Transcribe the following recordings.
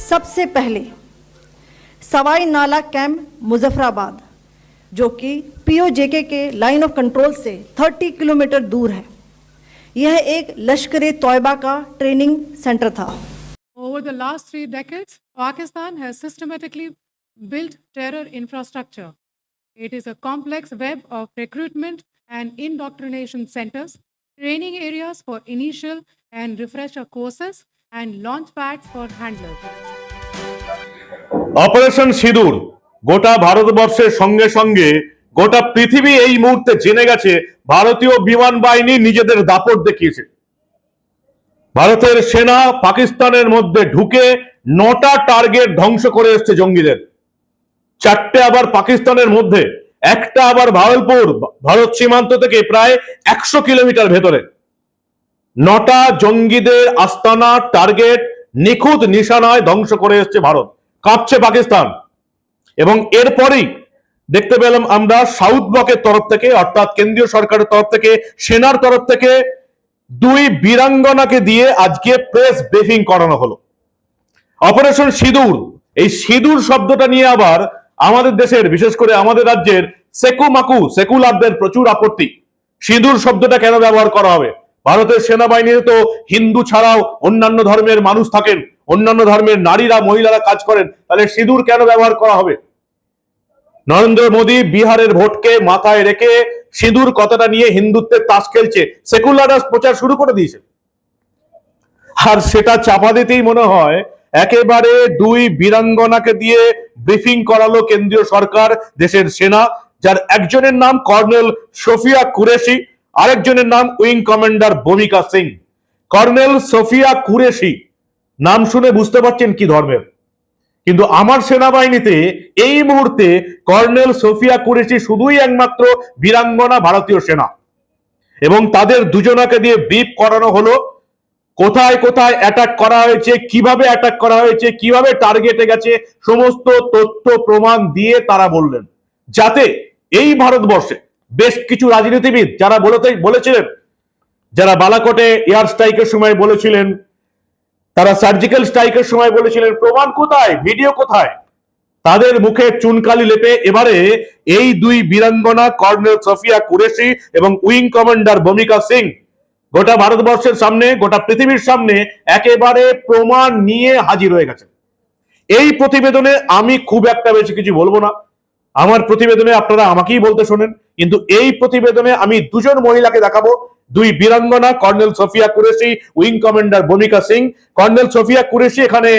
सबसे पहले सवाई नाला कैम्प मुजफ्फराबाद, जो कि पीओजेके के लाइन ऑफ़ कंट्रोल से 30 किलोमीटर दूर है। यह एक लश्कर तोयबा का ट्रेनिंग सेंटर था। Over the last three decades Pakistan है systematically built terror infrastructure it is a complex web of recruitment and indoctrination centres training areas for initial and refresher courses and launch pads for handlers. Operation Sindoor গোটা ভারতবর্ষের সঙ্গে সঙ্গে গোটা পৃথিবী এই মুহূর্তে জেনে গেছে, ভারতীয় বিমান বাহিনী নিজেদের দাপট দেখিয়েছে। ভারতের সেনা পাকিস্তানের মধ্যে ঢুকে নটা টার্গেট ধ্বংস করে এসছে জঙ্গিদের। চারটে আবার পাকিস্তানের মধ্যে, একটা আবার ভাগলপুর ভারত সীমান্ত থেকে প্রায় একশো কিলোমিটার ভেতরে। নটা জঙ্গিদের আস্তানা টার্গেট নিখুঁত নিশানায় ধ্বংস করে এসছে ভারত। কাঁপছে পাকিস্তান। এবং এরপরেই দেখতে পেলাম আমরা সাউথ ব্লকের তরফ থেকে, অর্থাৎ কেন্দ্রীয় সরকারের তরফ থেকে, সেনার তরফ থেকে দুই বীরাঙ্গনাকে দিয়ে আজকে প্রেস ব্রিফিং করানো হলো। অপারেশন সিঁদুর, এই সিঁদুর শব্দটা নিয়ে আবার আমাদের দেশের, বিশেষ করে আমাদের রাজ্যের সেকু মাকু সেকুলারদের প্রচুর আপত্তি। সিঁদুর শব্দটা কেন ব্যবহার করা হবে? ভারতের সেনাবাহিনীতে তো হিন্দু ছাড়াও অন্যান্য ধর্মের মানুষ থাকেন, অন্যান্য ধর্মের নারীরা, মহিলারা কাজ করেন, তাহলে সিঁদুর কেন ব্যবহার করা হবে? নরেন্দ্র মোদী বিহারের ভোটকে মাথায় রেখে সিঁদুর কথাটা নিয়ে হিন্দুত্বের তাস খেলছে, সেকুলার প্রচার শুরু করে দিয়েছে। আর সেটা চাপা দিতেই মনে হয়, একেবারে দুই বীরাঙ্গনাকে দিয়ে ব্রিফিং করালো কেন্দ্রীয় সরকার, দেশের সেনা, যার একজনের নাম কর্নেল সোফিয়া কুরেশি। আরেকজনের নাম wing commander Bhumika Singh. Colonel Sofiya Qureshi. নাম শুনে বুঝতে পারছেন কি ধর্মের। কিন্তু আমার সেনাবাহিনীতে এই মুহূর্তে কর্নেল সোফিয়া কুরেশি শুধুই একমাত্র বীরাঙ্গনা ভারতীয় সেনা। এবং তাদের দুজনাকে দিয়ে ব্রিফ করানো হলো, কোথায় কোথায় অ্যাটাক করা হয়েছে, কীভাবে অ্যাটাক করা হয়েছে, কীভাবে টার্গেটে গেছে, সমস্ত তথ্য প্রমাণ দিয়ে তারা বললেন। যাতে এই ভারতবর্ষে বেশ কিছু রাজনীতিবিদ যারা বলতে, বলেছিলেন, যারা বালাকোটে এয়ার স্ট্রাইকের সময় বলেছিলেন, তারা সার্জিক্যাল স্ট্রাইকের সময় বলেছিলেন, প্রমাণ কোথায়? ভিডিও কোথায়? তাদের মুখে চুনকালি লেপে এবারে এই দুই বীরাঙ্গনা কর্নেল সফিয়া কুরেশি এবং উইং কমান্ডার ভূমিকা সিং গোটা ভারতবর্ষের সামনে, গোটা পৃথিবীর সামনে একেবারে প্রমাণ নিয়ে হাজির হয়ে গেছে এই প্রতিবেদনে আমি খুব একটা বেশি কিছু বলব না। আমার প্রতিবেদনে আপনারা আমাকেই বলতে শোনেন। কিন্তু এই প্রতিবেদনে আমি দুজন মহিলাকে দেখাবো। দুই বীরাঙ্গনা, colonel Sofiya Qureshi, wing commander Bhumika Singh. Colonel Sophia Qureshi এখানে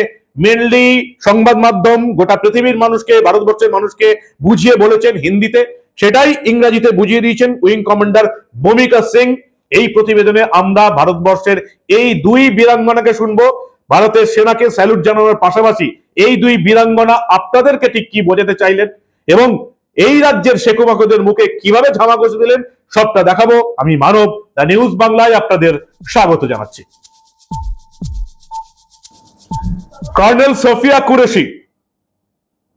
মেনলি সংবাদ মাধ্যম, গোটা পৃথিবীর মানুষকে, ভারতবর্ষের মানুষকে বুঝিয়ে বলেছেন হিন্দিতে। সেটাই ইংরেজিতে বুঝিয়ে দিয়েছেন উইং কমান্ডার ভূমিকা সিং। এই প্রতিবেদনে আমরা ভারতবর্ষের এই দুই বীরাঙ্গনাকে শুনব। ভারতের সেনাকে স্যালুট জানানোর পাশাপাশি এই দুই বীরাঙ্গনা আপনাদেরকে ঠিক কি বোঝাতে চাইলেন? এবং এই রাজ্যের শেকুমাকুদের মুখে কীভাবে ঝামা কষে দিলেন, সবটা দেখাবো। আমি মানব, দ্য নিউজ বাংলায় আপনাদের স্বাগত জানাচ্ছি। কর্নেল সোফিয়া কুরেশি,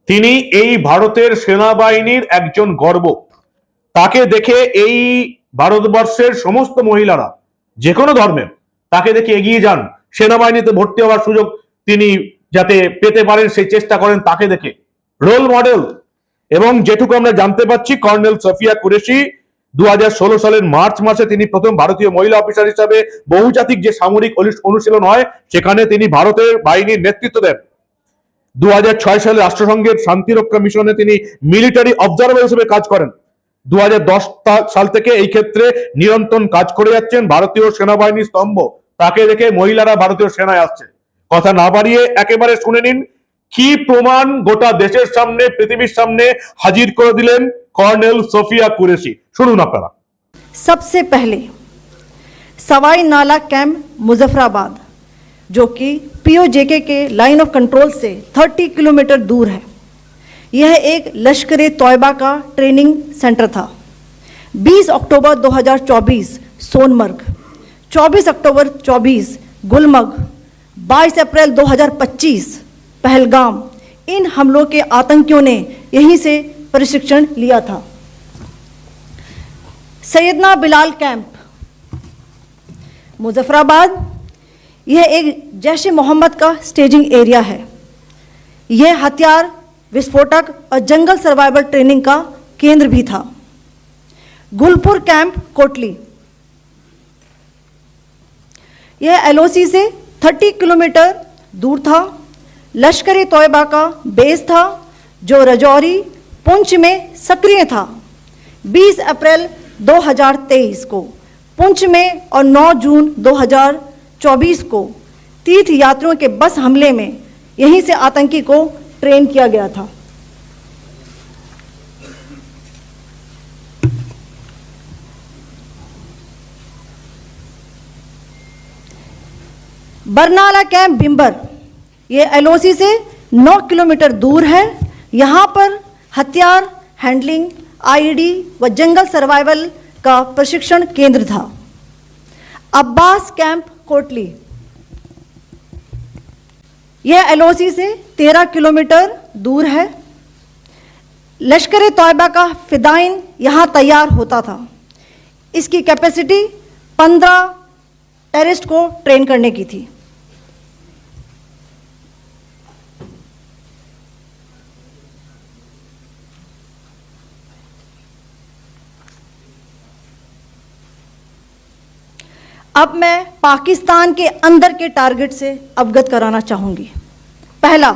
তিনি এই ভারতের সেনাবাহিনীর একজন গর্ব। তাকে দেখে এই ভারতবর্ষের সমস্ত মহিলারা, যে কোনো ধর্মের তাকে দেখে এগিয়ে যান। সেনাবাহিনীতে ভর্তি হওয়ার সুযোগ তিনি যাতে পেতে পারেন, সেই চেষ্টা করেন তাকে দেখে। রোল মডেল এবং যেটুকু আমরা জানতে পারছি কর্নেল সফিয়া কুরেশি দু হাজার ষোলো সালের মার্চ মাসে তিনি প্রথম ভারতীয় মহিলা অফিসার হিসাবে বহুজাতিক যে সামরিক অনুশীলন হয়, সেখানে তিনি ভারতের বাহিনীর নেতৃত্ব দেন। দুহাজার ছয় সালে রাষ্ট্রসংঘের শান্তিরক্ষা মিশনে তিনি মিলিটারি অবজারভার হিসেবে কাজ করেন। দু হাজার দশ সাল থেকে এই ক্ষেত্রে নিরন্তর কাজ করে যাচ্ছেন ভারতীয় সেনাবাহিনীর স্তম্ভ। তাকে দেখে মহিলারা ভারতীয় সেনায় আসছে। কথা না বাড়িয়ে একেবারে শুনে নিন কি প্রমাণ গোটা দেশের সামনে পৃথিবীর সামনে হাজির করে দিলেন কর্নেল সোফিয়া কুরেশি শুনুন আপনারা सबसे पहले सवाई नाला कैंप मुजफ्फराबाद जो कि पीओजेके के लाइन ऑफ कंट्रोल से 30 किलोमीटर दूर है यह एक लश्कर तोयबा का ट्रेनिंग सेंटर था 20 अक्टूबर 2024 सोनमर्ग 24 अक्टूबर 24 गुलमर्ग 22 अप्रैल 2025 पहलगाम। इन हमलों के आतंकियों ने यहीं से प्रशिक्षण लिया था। सैयदना बिलाल कैंप, मुजफ्फराबाद। यह एक जैश मोहम्मद का स्टेजिंग एरिया है। यह हथियार, विस्फोटक और जंगल सर्वाइवल ट्रेनिंग का केंद्र भी था। गुलपुर कैंप, कोटली। यह एलओसी से 30 किलोमीटर दूर था। लश्कर तोयबा का बेस था, जो रजौरी, पुंछ में सक्रिय था। 20 अप्रैल 2023 को, पुंछ में और 9 जून 2024 को तीर्थ यात्रियों के बस हमले में यहीं से आतंकी को ट्रेन किया गया था। बरनाला कैंप बिम्बर ये एलओसी से 9 किलोमीटर दूर है। यहाँ पर हथियार हैंडलिंग आईडी व जंगल सर्वाइवल का प्रशिक्षण केंद्र था। अब्बास कैंप, कोटली। यह एलओसी से 13 किलोमीटर दूर है। लश्कर तोयबा का फिदाइन यहाँ तैयार होता था। इसकी कैपेसिटी 15 टेररिस्ट को ट्रेन करने की थी। अब मैं पाकिस्तान के अंदर के टारगेट से अवगत कराना चाहूँगी। पहला,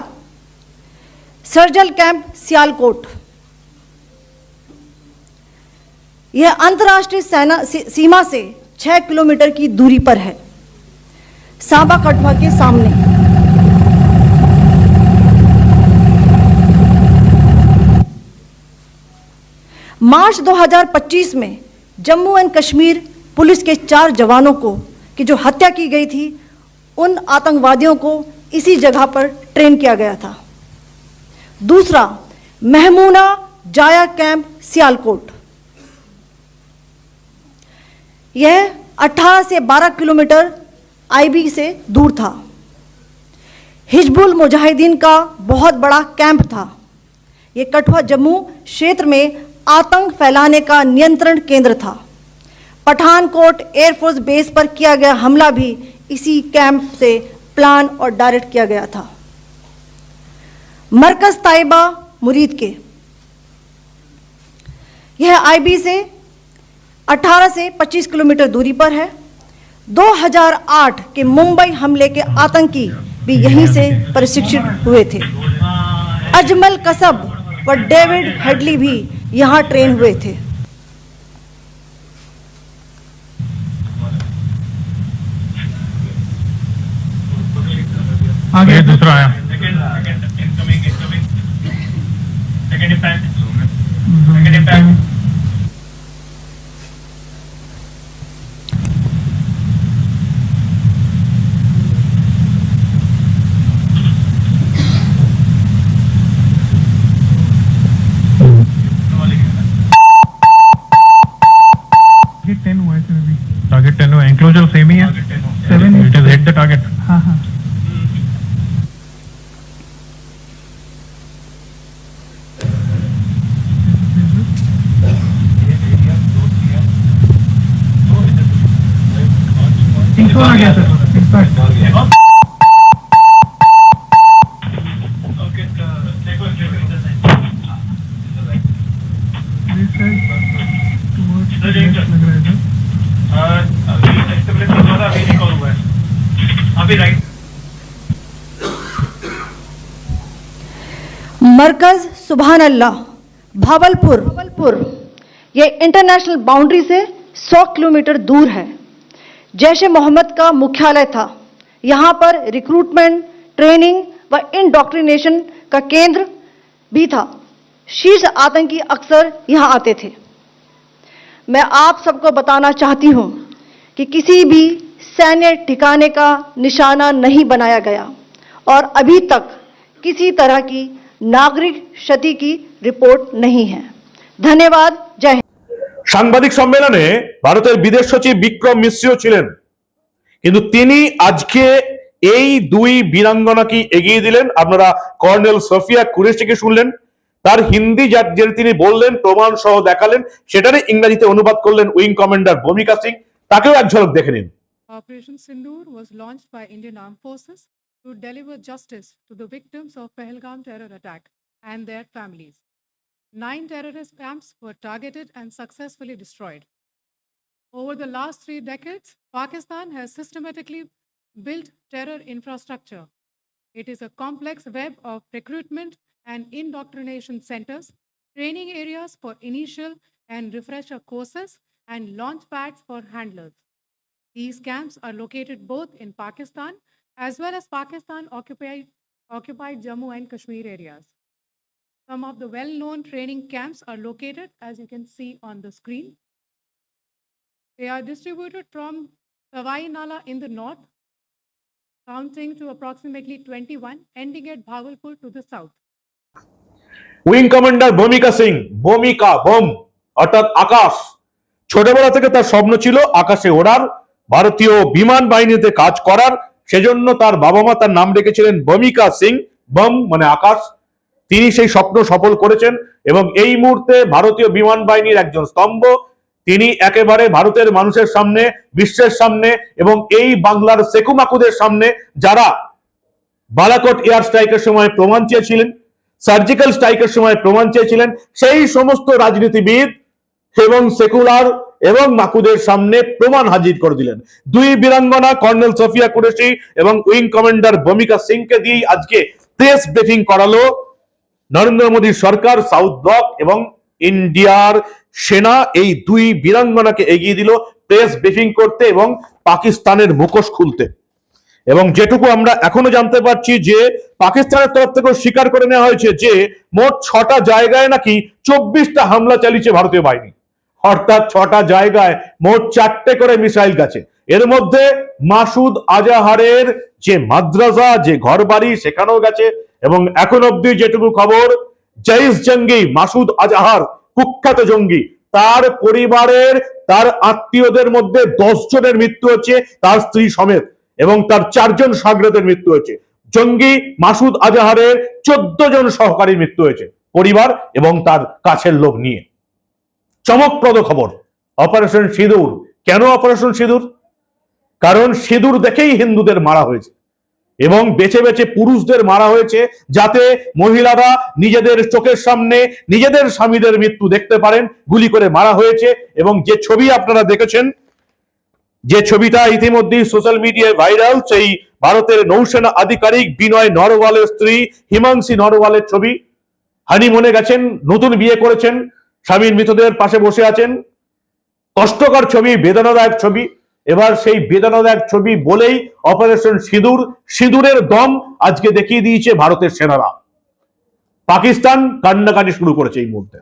सर्जल कैंप, सियालकोट। यह अंतर्राष्ट्रीय सेना सीमा से छह किलोमीटर की दूरी पर है। सांबा कटवा के सामने। मार्च 2025 में जम्मू एंड कश्मीर पुलिस के चार जवानों को की जो हत्या की गई थी, उन आतंकवादियों को इसी जगह पर ट्रेन किया गया था। दूसरा, महमूना जाया कैंप, सियालकोट। यह 18 से 12 किलोमीटर आईबी से दूर था। हिजबुल मुजाहिदीन का बहुत बड़ा कैंप था। यह कठुआ जम्मू क्षेत्र में आतंक फैलाने का नियंत्रण केंद्र था। पठानकोट एयरफोर्स बेस पर किया गया हमला भी इसी कैंप से प्लान और डायरेक्ट किया गया था। मरकज ताइबा मुरीद के। यह आईबी से 18 से 25 किलोमीटर दूरी पर है। 2008 के मुंबई हमले के आतंकी भी यहीं से प्रशिक्षित हुए थे। अजमल कसब व डेविड हेडली भी यहाँ ट्रेन हुए थे। आगे। दूसरा आया second second incoming incoming second impact second impact target ten हुआ है सर अभी टारगेट टेन हुआ इंक्लोजर सेम ही है seven it is hit the target हाँ हाँ तीन सौ आ गया सर इम्पैक्ट ओके देखो दिस साइड टुवर्ड्स सर, एक लग रहा है सर अभी एस्टेब्लिश कर रहा अभी रिकॉल हुआ है। अभी राइट मरकज सुबहान अल्लाह भावलपुर। भावलपुर ये इंटरनेशनल बाउंड्री से 100 किलोमीटर दूर है। जैश ए मोहम्मद का मुख्यालय था। यहाँ पर रिक्रूटमेंट ट्रेनिंग व इंडोक्ट्रिनेशन का केंद्र भी था। शीर्ष आतंकी अक्सर यहाँ आते थे। मैं आप सबको बताना चाहती हूँ कि किसी भी सैन्य ठिकाने का निशाना नहीं बनाया गया और अभी तक किसी तरह की नागरिक क्षति की रिपोर्ट नहीं है। धन्यवाद। সাংবাদিক সম্মেলনে ভারতের বিদেশ সচিব বিক্রম মিশ্রিও ছিলেন। কিন্তু তিনি আজকে এই দুই বীরাঙ্গনাকে এগিয়ে দিলেন? আপনারা কর্নেল সোফিয়া কুরেশিকে শুনলেন, তার হিন্দি যা তিনি বললেন, প্রমাণ সহ দেখালেন, সেটারই ইংরেজিতে অনুবাদ করলেন উইং কমান্ডার ভূমিকা সিং। তাকেও এক ঝলক দেখে নিন। Operation Sindoor was launched by Indian Armed Forces to deliver justice to the victims of Pahalgam terror attack and their families. Nine terrorist camps were targeted and successfully destroyed. Over the last three decades, Pakistan has systematically built terror infrastructure. It is a complex web of recruitment and indoctrination centers, training areas for initial and refresher courses, and launch pads for handlers. These camps are located both in Pakistan as well as Pakistan occupied, occupied Jammu and Kashmir areas. Some of the well-known training camps are located, as you can see on the screen. They are distributed from Savai Nala in the north, counting to approximately 21, ending at Bhagalpur to the south. Wing commander Bhumika Singh Bhumika bomb অর্থাৎ আকাশ ছোটবেলা থেকে তার স্বপ্ন ছিল আকাশে ওড়ার ভারতীয় বিমান বাহিনীতে কাজ করার সেজন্য তার বাবা মা তার নাম রেখেছিলেন ভূমিকা সিং বম মানে আকাশ তিনি সেই স্বপ্ন সফল করেছেন এবং এই মুহূর্তে ভারতীয় বিমান বাহিনীর একজন স্তম্ভ। তিনি একেবারে ভারতের মানুষের সামনে, বিশ্বের সামনে এবং এই বাংলার সেকুমাকুদের সামনে যারা বালাকোট এয়ার স্ট্রাইকের সময় প্রমাণ চেয়েছিলেন, সার্জিক্যাল স্ট্রাইকের সময় প্রমাণ চেয়েছিলেন, সেই সমস্ত রাজনীতিবিদ এবং সেকুলার এবং মাকুদের সামনে প্রমাণ হাজির করে দিলেন। দুই বীরাঙ্গনা কর্নেল সফিয়া কুরেশি এবং উইং কমান্ডার ভূমিকা সিংকে দিয়েই আজকে প্রেস ব্রিফিং করালো। নরেন্দ্র মোদীর সরকার, সাউথ ব্লক এবং ইন্ডিয়ার সেনা এই দুই বীরাঙ্গনাকে এগিয়ে দিল প্রেস ব্রিফিং করতে এবং পাকিস্তানের মুখোশ খুলতে। এবং যেটুকু আমরা এখনও জানতে পারছি যে পাকিস্তানের তরফ থেকেও স্বীকার করে নেওয়া হয়েছে যে মোট ছটা জায়গায় নাকি চব্বিশটা হামলা চালিয়েছে ভারতীয় বাহিনী। অর্থাৎ ছটা জায়গায় মোট চারটে করে মিসাইল গেছে। এর মধ্যে মাসুদ আজাহারের যে মাদ্রাসা যে ঘর বাড়ি সেখানেও গেছে। এবং এখন অব্দি যেটুকু খবর জৈস জঙ্গি, মাসুদ আজাহার, কুখ্যাত জঙ্গি, তার পরিবারের, তার আত্মীয়দের মধ্যে দশ জনের মৃত্যু হচ্ছে, তার স্ত্রী সমেত, এবং তার চারজন সাগরেদের মৃত্যু হয়েছে। জঙ্গি, মাসুদ আজাহারের চোদ্দ জন সহকারীর মৃত্যু হয়েছে, পরিবার এবং তার কাছের লোক নিয়ে। চমকপ্রদ খবর, অপারেশন সিঁদুর। কেন অপারেশন সিঁদুর? কারণ সিঁদুর দেখেই হিন্দুদের মারা হয়েছে। এবং বেছে বেছে পুরুষদের মারা হয়েছে যাতে মহিলারা নিজেদের চোখের সামনে নিজেদের স্বামীদের মৃত্যু দেখতে পারেন, গুলি করে মারা হয়েছে। এবং যে ছবি আপনারা দেখেছেন, যে ছবিটা ইতিমধ্যেই সোশ্যাল মিডিয়ায় ভাইরাল, সেই ভারতের নৌসেনা আধিকারিক বিনয় নরওয়ালের স্ত্রী হিমাংশী নরওয়ালের ছবি। হানিমুনে গেছেন, নতুন বিয়ে করেছেন, স্বামীর মৃতদের পাশে বসে আছেন। কষ্টকর ছবি, বেদনাদায়ক ছবি। এবার সেই বেদনাদায়ক ছবি বলেই অপারেশন সিঁদুর, সিঁদুরের দম আজকে দেখিয়ে দিয়েছে ভারতের সেনারা। পাকিস্তান কান্নাকাটি শুরু করেছে এই মুহূর্তে।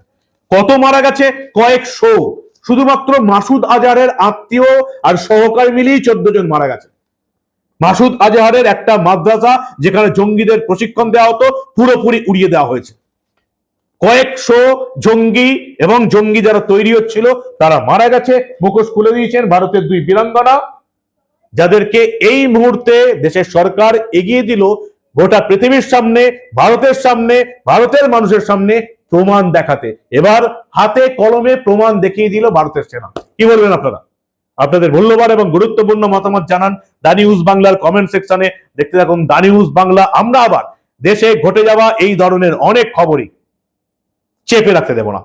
কত মারা গেছে? কয়েকশো। শুধুমাত্র মাসুদ আজহারের আত্মীয় আর সহকারী মিলিয়ে চোদ্দ জন মারা গেছে। মাসুদ আজহারের একটা মাদ্রাসা যেখানে জঙ্গিদের প্রশিক্ষণ দেওয়া হতো, পুরোপুরি উড়িয়ে দেওয়া হয়েছে। কয়েকশো জঙ্গি এবং জঙ্গি যারা তৈরি হচ্ছিল, তারা মারা গেছে। মুখোশ খুলে দিয়েছেন ভারতের দুই বীরাঙ্গনা, যাদেরকে এই মুহূর্তে দেশের সরকার এগিয়ে দিল। গোটা পৃথিবীর সামনে, ভারতের সামনে, ভারতের মানুষের সামনে প্রমাণ দেখাতে। এবার হাতে কলমে প্রমাণ দেখিয়ে দিল ভারতের সেনা। কি বলবেন আপনারা? আপনাদের মূল্যবান এবং গুরুত্বপূর্ণ মতামত জানান দা নিউজ বাংলার কমেন্ট সেকশনে। দেখতে থাকুন দা নিউজ বাংলা। আমরা আবার দেশে ঘটে যাওয়া এই ধরনের অনেক খবরই। চেপে রাখতে দেব না।